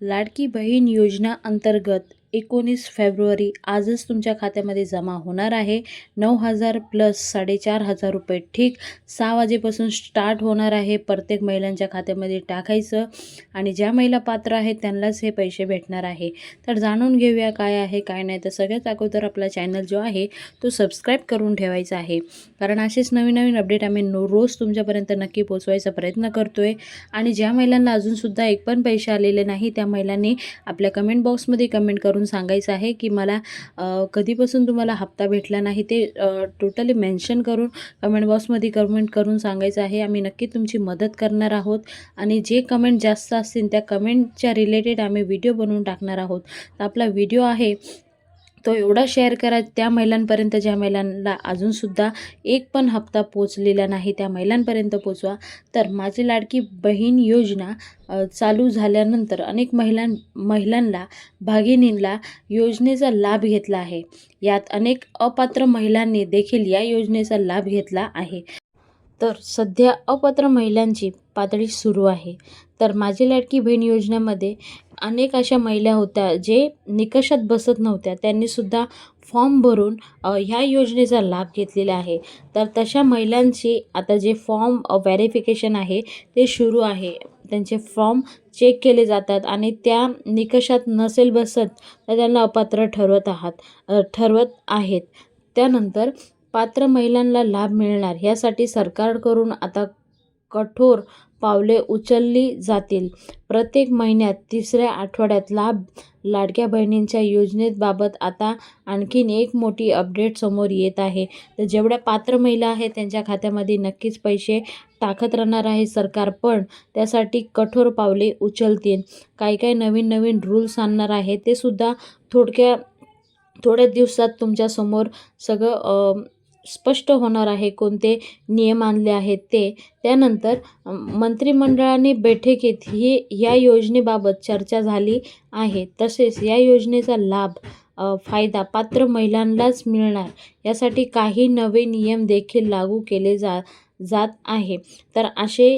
लाडकी बहीण योजना अंतर्गत एकोणीस फेब्रुवारी आजच तुमच्या खात्यामध्ये जमा होणार आहे. नऊ हजार प्लस साडेचार हजार रुपये ठीक सहा वाजेपासून स्टार्ट होणार आहे. प्रत्येक महिलांच्या खात्यामध्ये टाकायचं आणि ज्या महिला पात्र आहेत त्यांनाच हे पैसे भेटणार आहे. तर जाणून घेऊया काय आहे काय नाही. तर सगळ्यात अगोदर आपला चॅनल जो आहे तो सबस्क्राईब करून ठेवायचा आहे. कारण असेच नवीन नवीन अपडेट आम्ही रोज तुमच्यापर्यंत नक्की पोचवायचा प्रयत्न करतो आहे आणि ज्या महिलांना अजूनसुद्धा एक पण पैसे आलेले नाही त्या महिलांनी आपल्या कमेंट बॉक्समध्ये कमेंट करून सांगायचं आहे की मला कधीपासून तुम्हाला हप्ता भेटला नाही ते टोटली मेन्शन करून कमेंट बॉक्समध्ये कमेंट करून सांगायचं आहे. आम्ही नक्की तुमची मदत करणार आहोत आणि जे कमेंट जास्त असतील त्या कमेंटच्या रिलेटेड आम्ही व्हिडिओ बनवून टाकणार आहोत. तर आपला व्हिडिओ आहे तो एवढा शेअर करा त्या महिलांपर्यंत ज्या महिलांना अजूनसुद्धा एक पण हप्ता पोचलेला नाही त्या महिलांपर्यंत पोचवा. तर माझी लाडकी बहीण योजना चालू झाल्यानंतर अनेक महिलां महिलांना भागिनींना योजनेचा लाभ घेतला आहे. यात अनेक अपात्र महिलांनी देखील या योजनेचा लाभ घेतला आहे. तर सध्या अपात्र महिलांची पातळी सुरू आहे. तर माझी लाडकी बहीण योजनेमध्ये अनेक अशा महिला होत्या जे निकषात बसत नव्हत्या. त्यांनीसुद्धा फॉर्म भरून ह्या योजनेचा लाभ घेतलेला आहे. तर तशा महिलांची आता जे फॉर्म व्हेरिफिकेशन आहे ते सुरू आहे. त्यांचे फॉर्म चेक केले जातात आणि त्या निकषात नसेल बसत तर त्यांना अपात्र ठरवत आहात ठरवत आहेत. त्यानंतर पात्र महिलांना लाभ मिळणार यासाठी सरकारकडून आता कठोर पावले उचलली जातील. प्रत्येक महिन्यात तिसऱ्या आठवड्यात लाभ लाडक्या बहिणींच्या योजनेबाबत आता आणखीन एक मोठी अपडेट समोर येत आहे. तर जेवढ्या पात्र महिला आहेत त्यांच्या खात्यामध्ये नक्कीच पैसे टाकत राहणार आहे सरकार पण त्यासाठी कठोर पावले उचलतील. काही काही नवीन नवीन रूल्स आणणार आहे ते सुद्धा थोडक्या थोड्या दिवसात तुमच्यासमोर सगळं स्पष्ट होणार आहे कोणते नियम आणले आहेत ते. त्यानंतर मंत्रिमंडळाने बैठकीत ही या योजनेबाबत चर्चा झाली आहे. तसेच या योजनेचा लाभ फायदा पात्र महिलांनाच मिळणार. यासाठी काही नवे नियम देखील लागू केले जा जात आहे. तर असे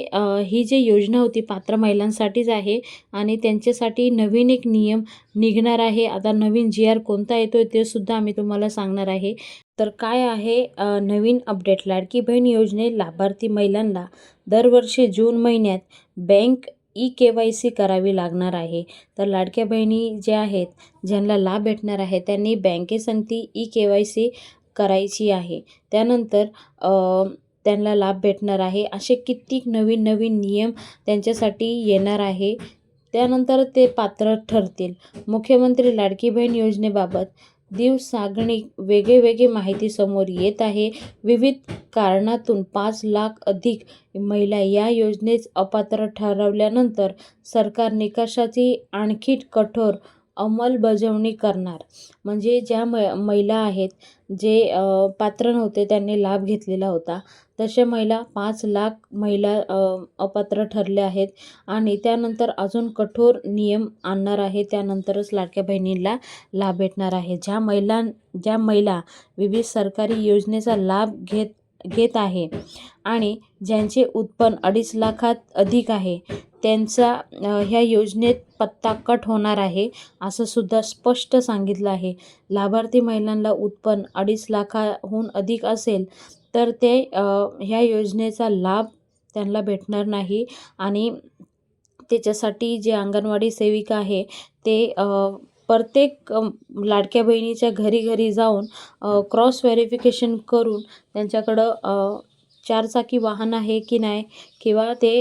ही जी योजना होती पात्र महिलांसाठीच आहे आणि त्यांच्यासाठी नवीन एक नियम निघणार आहे. आता नवीन जी आर कोणता येतो आहे ते सुद्धा आम्ही तुम्हाला सांगणार आहे. तर काय आहे नवीन अपडेट? लाडकी बहीण योजने लाभार्थी महिलांना दरवर्षी जून महिन्यात bank E K Y C करावी लागणार आहे. तर लाडक्या बहिणी ज्या आहेत ज्यांना लाभ भेटणार आहे त्यांनी बँकेसंगती ई के वाय सी करायची आहे. त्यानंतर त्यांना लाभ भेटणार आहे. असे कित्येक नवीन नवीन नियम त्यांच्यासाठी येणार आहे. त्यानंतर ते पात्र ठरतील. मुख्यमंत्री लाडकी बहीण योजनेबाबत दिवसागणिक वेगळे वेगळे माहिती समोर येत आहे. विविध कारणातून पाच लाख अधिक महिला या योजनेस अपात्र ठरवल्यानंतर सरकार निकषाची आणखी कठोर अंमलबजावणी करणार. म्हणजे ज्या म महिला आहेत जे पात्र नव्हते त्यांनी लाभ घेतलेला होता. तशा महिला पाच लाख महिला अपात्र ठरल्या आहेत आणि त्यानंतर अजून कठोर नियम आणणार आहे. त्यानंतरच लाडक्या बहिणींला लाभ भेटणार आहे. ज्या महिलां ज्या महिला विविध सरकारी योजनेचा लाभ घेत घेत आहे आणि ज्यांचे उत्पन्न अडीच लाखात अधिक आहे त्यांचा ह्या योजनेत पत्ता कट होणार आहे असं सुद्धा स्पष्ट सांगितलं आहे. लाभार्थी महिलांना उत्पन्न अडीच लाखाहून अधिक असेल तर ते ह्या योजनेचा लाभ त्यांना भेटणार नाही आणि त्याच्यासाठी जे अंगणवाडी सेविका आहे ते प्रत्येक लाडक्या बहिणीच्या घरी घरी जाऊन क्रॉस व्हेरिफिकेशन करून त्यांच्याकडं चारचाकी वाहन आहे की नाही किंवा ते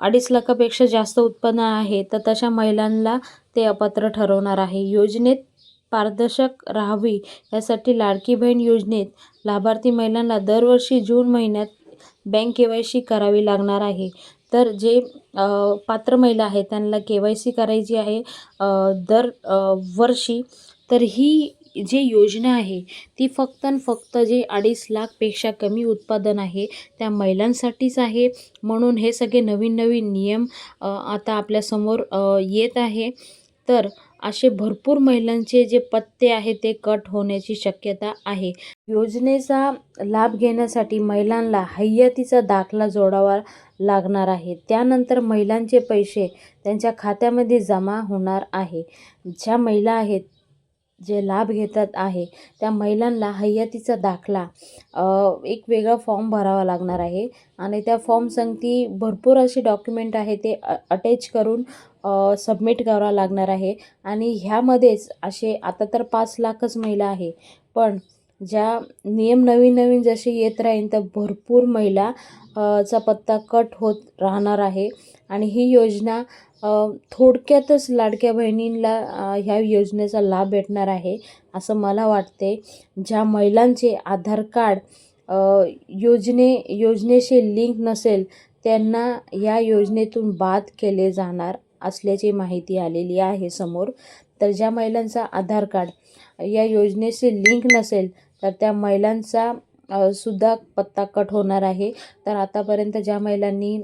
अडीच लाखापेक्षा जास्त उत्पन्न आहे तर तशा महिलांना ते अपात्र ठरवणार आहे. योजनेत पारदर्शक राहावी यासाठी लाडकी बहीण योजनेत लाभार्थी महिलांना दरवर्षी जून महिन्यात बँक के वाय सी करावी लागणार आहे. तर जे पात्र महिला आहेत त्यांना के वाय सी करायची आहे दर वर्षी. तर ही जी योजना आहे ती फक्त आणि फक्त जे अडीच लाखपेक्षा कमी उत्पादन आहे त्या महिलांसाठीच आहे. म्हणून हे सगळे नवीन नवीन नियम आता आपल्यासमोर येत आहे. तर असे भरपूर महिलांचे जे पत्ते आहे ते कट होण्याची शक्यता आहे. योजनेचा लाभ घेण्यासाठी महिलांना हय्यतीचा दाखला जोडावा लागणार आहे. त्यानंतर महिलांचे पैसे त्यांच्या खात्यामध्ये जमा होणार आहे. ज्या महिला आहेत जे लाभ घेतात आहे त्या महिलांना हय्यतीचा दाखला एक वेगळा फॉर्म भरावा लागणार आहे. आणि त्या फॉर्मसंगती भरपूर असे डॉक्युमेंट आहे ते अ अटॅच करून सबमिट करावा लागणार आहे. आणि ह्यामध्येच असे आता तर पाच लाखच महिला आहे पण ज्या नियम नवीन नवीन जसे येत राहील तर भरपूर महिला चा पत्ता कट होत राहणार आहे. आणि ही योजना थोडक्यातच लाडक्या बहिणींना ह्या योजनेचा लाभ भेटणार आहे असं मला वाटते. ज्या महिलांचे आधार कार्ड योजने योजनेशी लिंक नसेल त्यांना या योजनेतून बाद केले जाणार असल्याची माहिती आलेली आहे समोर. तर ज्या महिलांचा आधार कार्ड या योजनेशी लिंक नसेल तर त्या महिलांचा सुद्धा पत्ता कट होणार आहे. तर आतापर्यंत ज्या महिलांनी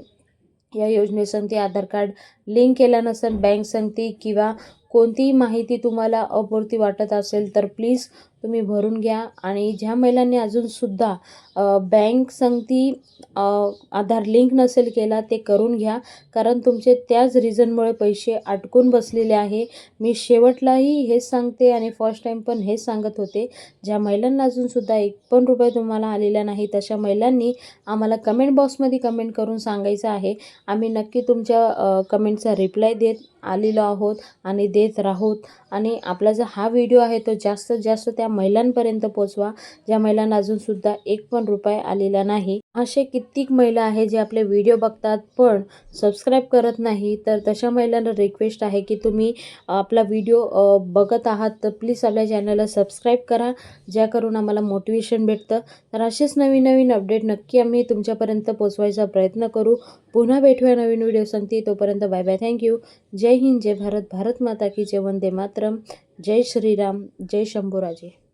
या योजनेसंगती आधार कार्ड लिंक केला नसेल बँक संगती किंवा कोणतीही माहिती तुम्हाला अपुरती वाटत असेल तर प्लीज तुम्ही भरून घ्या. आणि ज्या महिलांनी अजूनसुद्धा बँक संगती आधार लिंक नसेल केला ते करून घ्या. कारण तुमचे त्याच रिझनमुळे पैसे अटकून बसलेले आहे. मी शेवटलाही हेच सांगते आणि फर्स्ट टाईम पण हेच सांगत होते. ज्या महिलांना अजूनसुद्धा एक पण रुपये तुम्हाला आलेला नाही तशा महिलांनी आम्हाला कमेंट बॉक्समध्ये कमेंट करून सांगायचं आहे. आम्ही नक्की तुमच्या कमेंट कमेंटचा रिप्लाय देत आलेलो आहोत आणि देत राहोत. आणि आपला जो हा व्हिडिओ आहे तो जास्तीत जास्त त्या महिलांपर्यंत पोचवा ज्या महिलांना अजूनसुद्धा एक पण रुपये आलेला नाही. असे कित्येक महिला आहे जे आपले व्हिडिओ बघतात पण सबस्क्राईब करत नाही. तर तशा महिलांना रिक्वेस्ट आहे की तुम्ही आपला व्हिडिओ बघत आहात तर प्लीज आपल्या चॅनलला सबस्क्राईब करा ज्या करून आम्हाला मोटिवेशन भेटतं. तर असेच नवीन नवीन अपडेट नक्की आम्ही तुमच्यापर्यंत पोचवायचा प्रयत्न करू. पुन्हा भेटूया नवीन व्हिडिओ सांगते तोपर्यंत बाय बाय थँक्यू जय हिंद जय भारत. भारत माता की जय वंदे मातरम जय श्रीराम जय शंभूराजे.